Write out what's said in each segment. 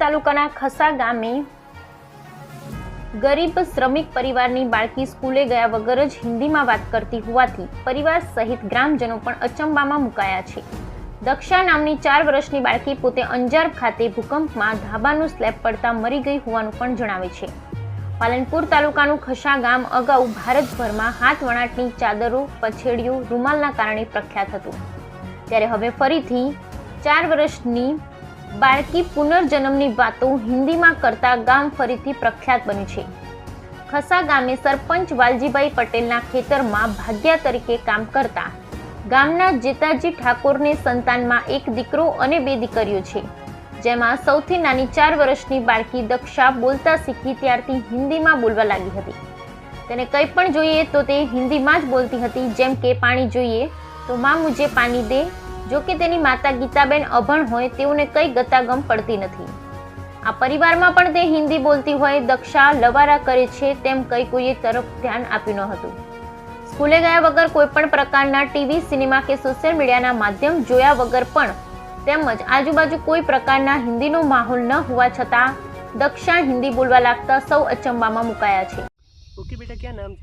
તાલુકાના ખસા ગામે ગરીબ શ્રમિક પરિવારની બાળકી સ્કૂલે ગયા વગર જ હિન્દીમાં વાત કરતી હોવાથી પરિવાર સહિત ગ્રામજનો પણ અચંબામાં મુકાયા છે. દક્ષા નામની ચાર વર્ષની બાળકી પોતે અંજાર ખાતે ભૂકંપમાં ધાબાનું સ્લેબ પડતા મરી ગઈ હોવાનું પણ જણાવે છે. પાલનપુર તાલુકાનું ખસા ગામ અગાઉ ભારતભરમાં હાથ વણાટની ચાદરો, પછેડીઓ, રૂમાલના કારણે પ્રખ્યાત હતું. ત્યારે હવે ફરીથી ચાર વર્ષની બાળકી પુનર્જન્મની વાતો હિન્દીમાં કરતા ગામ ફરીથી પ્રખ્યાત બન્યું છે. ખસા ગામે સરપંચ વાલજીભાઈ પટેલના ખેતરમાં ભાગ્યા તરીકે કામ કરતા ગામના જેતાજી ઠાકોરને સંતાનમાં એક દીકરો અને બે દીકરીઓ છે. જેમાં સૌથી નાની ચાર વર્ષની બાળકી દક્ષા બોલતા શીખી ત્યારથી હિન્દીમાં બોલવા લાગી હતી. તેને કંઈ પણ જોઈએ તો તે હિન્દીમાં જ બોલતી હતી. જેમ કે, પાણી જોઈએ તો માં મુજે પાણી દે જો કે તેની માતા ગીતાબેન અભણ હોય તેઓને કંઈ ગતાગમ પડતી નથી આ પરિવારમાં પણ તે હિન્દી બોલતી હોય દક્ષા લવારા કરે છે તેમ કંઈ કોઈએ તરફ ધ્યાન આપ્યું ન હતું સ્કૂલે ગયા વગર કોઈ પણ પ્રકારના ટીવી સિનેમા કે સોશિયલ મીડિયાના માધ્યમ જોયા વગર પણ તેમજ આજુબાજુ કોઈ પ્રકારના હિન્દીનો માહોલ ન હોવા છતાં દક્ષા હિન્દી બોલવા લાગતા સૌ અચંબામાં મુકાયા છે ओके बेटा क्या नाम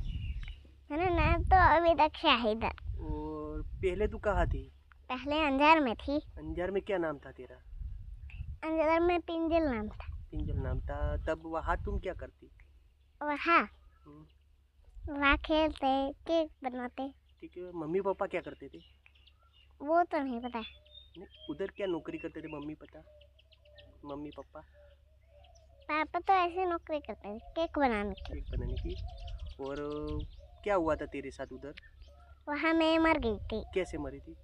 मेरा नाम तो अभी दक्षा है इधर और पहले तू कहाँ थी पहले अंजार में थी। अंजार में क्या नाम था तेरा? अंजार में पिंजल नाम था। पिंजल नाम था। तब वहाँ तुम क्या करती? और हाँ हम्म, वहाँ खेलते केक बनाते। ठीक है मम्मी पापा क्या करते थे? वो तो नहीं पता। नहीं, उधर क्या नौकरी करते थे मम्मी पता? Mummy papa? पापा तो ऐसे नौकरी करते थे केक बनाने की। केक बनाने की। और क्या हुआ था तेरे साथ उधर? वहाँ मैं मर गई थी। कैसे मरी थी?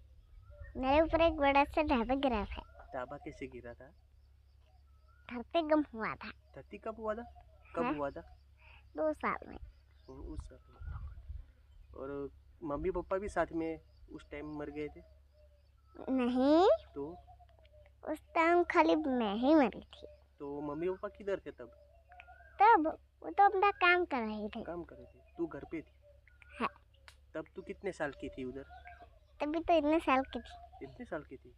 मेरे ऊपर एक बड़ा सा ढाबा गिरा था। ताबा कैसे गिरा था? पे गम हुआ था। धरती कब हुआ था? कब हाँ? हुआ था? दो साल में। उस साल में। और मम्मी पापा भी साथ में उस टाइम मर गए थे? नहीं। तो? उस टाइम खाली मैं ही मरी थी। तो मम्मी पापा किधर थे तब? तब वो तो अपना काम कर रहे थे। काम कर रहे थे। तू घर पे थी? हाँ। तब तू कितने साल की थी उधर? तभी तो इतने साल की थी। कितने साल की थी?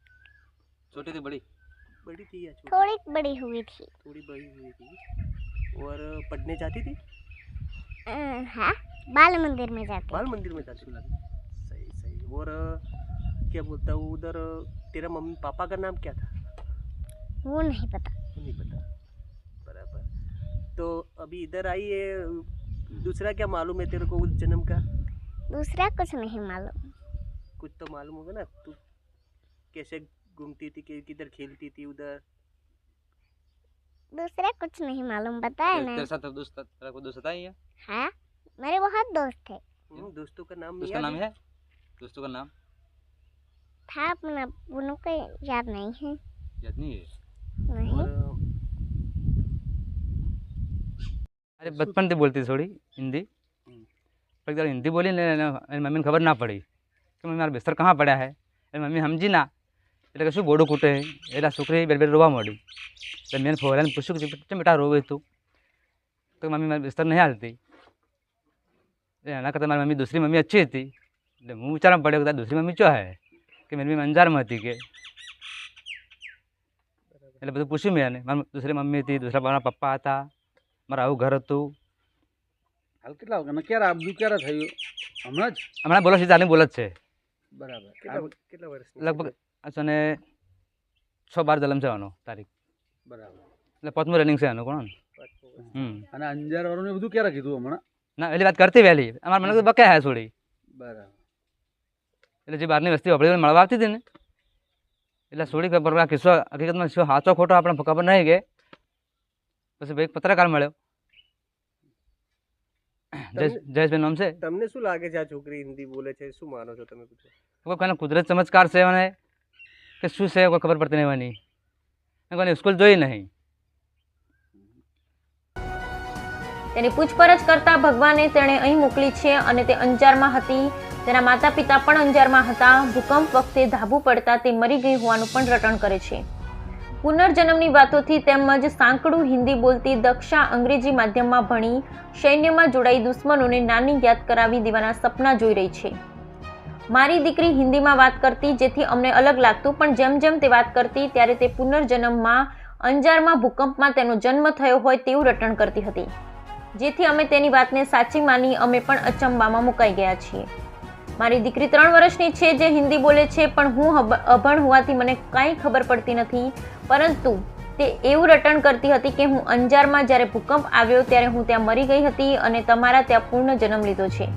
छोटी थी बड़ी। बड़ी थी या छोटी? थोड़ी बड़ी हुई थी। थोड़ी बड़ी हुई थी। और पढ़ने जाती थी? हाँ बाल मंदिर में जाते बाल मंदिर में जाती थी। सही सही। और क्या बोलता हूँ उधर तेरा मम्मी पापा का नाम क्या था? वो नहीं पता। वो नहीं पता। बराबर। तो अभी इधर आई है दूसरा क्या मालूम है तेरे को उस जन्म का? दूसरा कुछ नहीं मालूम। कुछ तो मालूम होगा ना तू कैसे घूमती थी किधर खेलती थी उधर? दूसरा कुछ नहीं मालूम बताया ना। तेरे साथ तो दोस्त तेरा को दोस्त था ये हाँ? मेरे बहुत दोस्त थे। हम्म, दोस्तों का नाम दोस्तों नाम है? दोस्तों का नाम? था अपना बुनो का याद नहीं है। याद नहीं है? नहीं। अरे बचपन से बोलती थोड़ी हिंदी। हम्म। पर हिंदी बोली ना मम्मी ने खबर ना पड़ी। कि मम्मी हमारा बिस्तर कहाँ पड़ा है? मम्मी हम जी ना એટલે કે શું બોડું કૂટે એટલે છોકરી બે બે રોવા માંડી એટલે મેં ફોરાને પૂછ્યું કે કેમ બેટા રોવે તું? તો મમ્મી મારી બિસ્તર નહીં હાલતી. એટલે એના કરતાં મારી મમ્મી દૂસરી મમ્મી અચ્છી હતી. એટલે હું વિચારવા પડ્યો કે તારી દૂસરી મમ્મી ચો હે? કે મેં મમ્મી અંજારમાં હતી કે. એટલે બધું પૂછ્યું મેં એને. મારી દૂસરી મમ્મી હતી દૂસરા મારા પપ્પા હતા મારું આવું ઘર હતું. હાલ કેટલા વાગ્યા ક્યારે આ ક્યારે થયું? હમણાં જ? હમણાં બોલો સીધા બોલ જ છે. બરાબર. કેટલા વર્ષ લગભગ આ ને છ બાર જલમ છે આનો તારીખ. બરાબર. એટલે પાંચમું રનિંગ છે આનું કોણ? હમ. અને અંજાર વાળું બધું ક્યારે કીધું હમણાં? ના વહેલી વાત કરતી વહેલી. અમારા મને તો બકે હે થોડી. બરાબર. એટલે જે બહારની વસ્તી આપણે મળવા આવતી હતી ને. એટલે છોડી ખબર આ કિસ્સો હકીકતમાં શું સાચો ખોટો આપણે ખબર નહીં કે. પછી ભાઈ પત્રકાર મળ્યો. જયેશ જયેશભાઈ નામ છે. તમને શું લાગે છે આ છોકરી હિન્દી બોલે છે? શું માનો છો તમે? બધું કુદરત ચમત્કાર છે મને કે શું છે, કોઈ ખબર પડતી નહીં કોઈને સ્કૂલ જોઈ નહીં. તેની પૂછપરછ કરતા ભગવાને તેણે અહીં મોકલી છે અને તે અંજારમાં હતી. તેના માતા પિતા પણ અંજારમાં હતા. ભૂકંપ વખતે ધાબુ પડતા તે મરી ગઈ હોવાનું પણ રટણ કરે છે. પુનર્જન્મની વાતોથી તેમજ સાંકડું હિન્દી બોલતી દક્ષા અંગ્રેજી માધ્યમમાં ભણી, સૈન્યમાં જોડાઈ દુશ્મનોને નાની યાદ કરાવી દેવાના સપના જોઈ રહી છે. મારી દીકરી હિન્દીમાં વાત કરતી, જેથી અમને અલગ લાગતું, પણ જેમ જેમ તે વાત કરતી, ત્યારે તે પુનર્જન્મમાં, અંજારમાં ભૂકંપમાં તેનો જન્મ થયો હોય તેવું રટણ કરતી હતી. જેથી અમે તેની વાતને સાચી માની, અમે પણ અચંબામાં મુકાઈ ગયા છીએ. મારી દીકરી ત્રણ વર્ષની છે જે હિન્દી બોલે છે, પણ હું અભણ હોવાથી મને કાંઈ ખબર પડતી નથી. પરંતુ તે એવું રટણ કરતી હતી કે હું અંજારમાં જ્યારે ભૂકંપ આવ્યો, ત્યારે હું ત્યાં મરી ગઈ હતી અને તમારા ત્યાં પૂર્ણ જન્મ લીધો છે.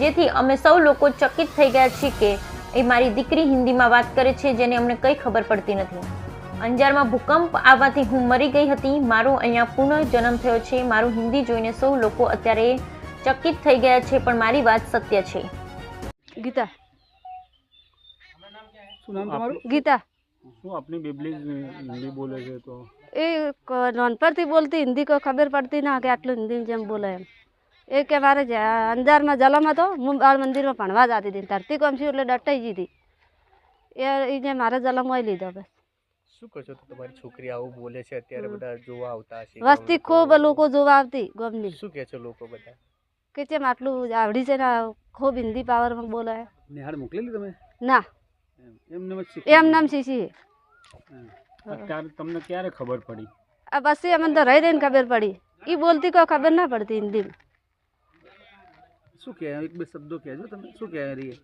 જેથી અમે સૌ લોકો ચકિત થઈ ગયા છીએ કે એ મારી દીકરી હિન્દીમાં વાત કરે છે જેને અમને કંઈ ખબર પડતી નથી. અંજારમાં ભૂકંપ આવવાથી હું મરી ગઈ હતી મારો અહીંયા પુનઃજન્મ થયો છે મારું હિન્દી જોઈને સૌ લોકો અત્યારે ચકિત થઈ ગયા છે પણ મારી વાત સત્ય છે. ગીતા. ગીતા. શું આપની બેબલી હિન્દી બોલે છે તો? એ નાનપણથી બોલતી હિન્દી કોઈ ખબર પડતી ના કે આટલું હિન્દી જેમ બોલે એમ. એ કે મારે જ- અંજારમાં જલમ હતો હું બાળ મંદિરમાં ભણવા જતી હતી ધરતી કોમ છું એટલે ડટાઈ ગઈ હતી એ એ જે મારે જલમ હોય લીધો બસ શું કહો છો? તો તમારી છોકરી આવું બોલે છે અત્યારે હમ. બધા જોવા આવતા હશે વસ્તી ખૂબ લોકો જોવા આવતી ગમની. શું કહે છે લોકો બધા? કે જેમ આટલું આવડી છે ને આ ખૂબ હિન્દી પાવરમાં બોલે. નિહાળ મોકલેલી તમે? ના. એમ એમને જ શીખી એમ નામ શીશી. અત્યારે તમને ક્યારે ખબર પડી? આ બસ અમને તો રહી રહીને ખબર પડી. એ બોલતી કોઈ ખબર ના પડતી હિન્દીમાં. શું કહે એક બે શબ્દો કહેજો તમે. શું કહે રહી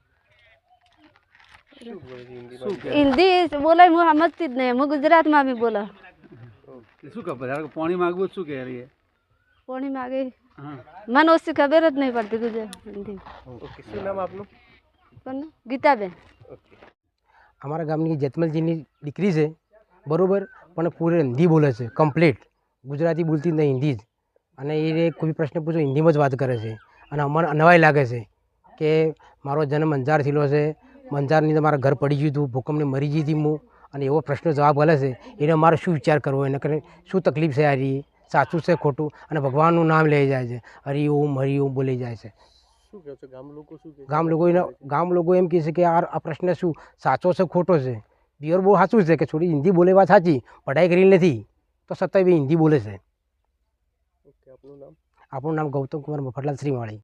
શું બોલે છે હિન્દીમાં શું કહે હિન્દી બોલાય હું સમજતી જ નહીં હું ગુજરાતમાં બી બોલા શું ખબર? કે પાણી માગવું શું કહે રહીએ પાણી માગે. મને ઓછી ખબર જ નહીં પડતી ગુજરાત હિન્દી. ઓકે શું નામ આપનું? કોણ ગીતાબેન. અમારા ગામની જેતમલજીની દીકરી છે બરાબર પણ પૂરે હિન્દી બોલે છે કમ્પ્લીટ. ગુજરાતી બોલતી જ નહીં હિન્દી જ. અને એ કોઈ પ્રશ્ન પૂછો હિન્દીમાં જ વાત કરે છે. અને અમને નવાઈ લાગે છે કે મારો જન્મ અંજાર થયેલો છે. અંજારની અંદર મારા ઘર પડી ગયું હતું ભૂકંપને મરી ગઈ હતી હું. અને એવો પ્રશ્ન જવાબ મળે છે એને મારે શું વિચાર કરવો? એને કરે શું તકલીફ છે આ રહી સાચું છે ખોટું? અને ભગવાનનું નામ લઈ જાય છે. હરિ ઓમ હરિ ઓમ બોલી જાય છે. ગામ લોકો શું છે? ગામ લોકો એને ગામ લોકો એમ કહે છે કે આ આ પ્રશ્ન શું? સાચો છે ખોટો છે? બિયર બહુ સાચું છે કે છોડી હિન્દી બોલે વાત સાચી પઢાઈ કરી નથી તો છતાંય બી હિન્દી બોલે છે. ઓકે નામ? આપણું નામ ગૌતમ કુમાર મફતલાલ શ્રીમાળી.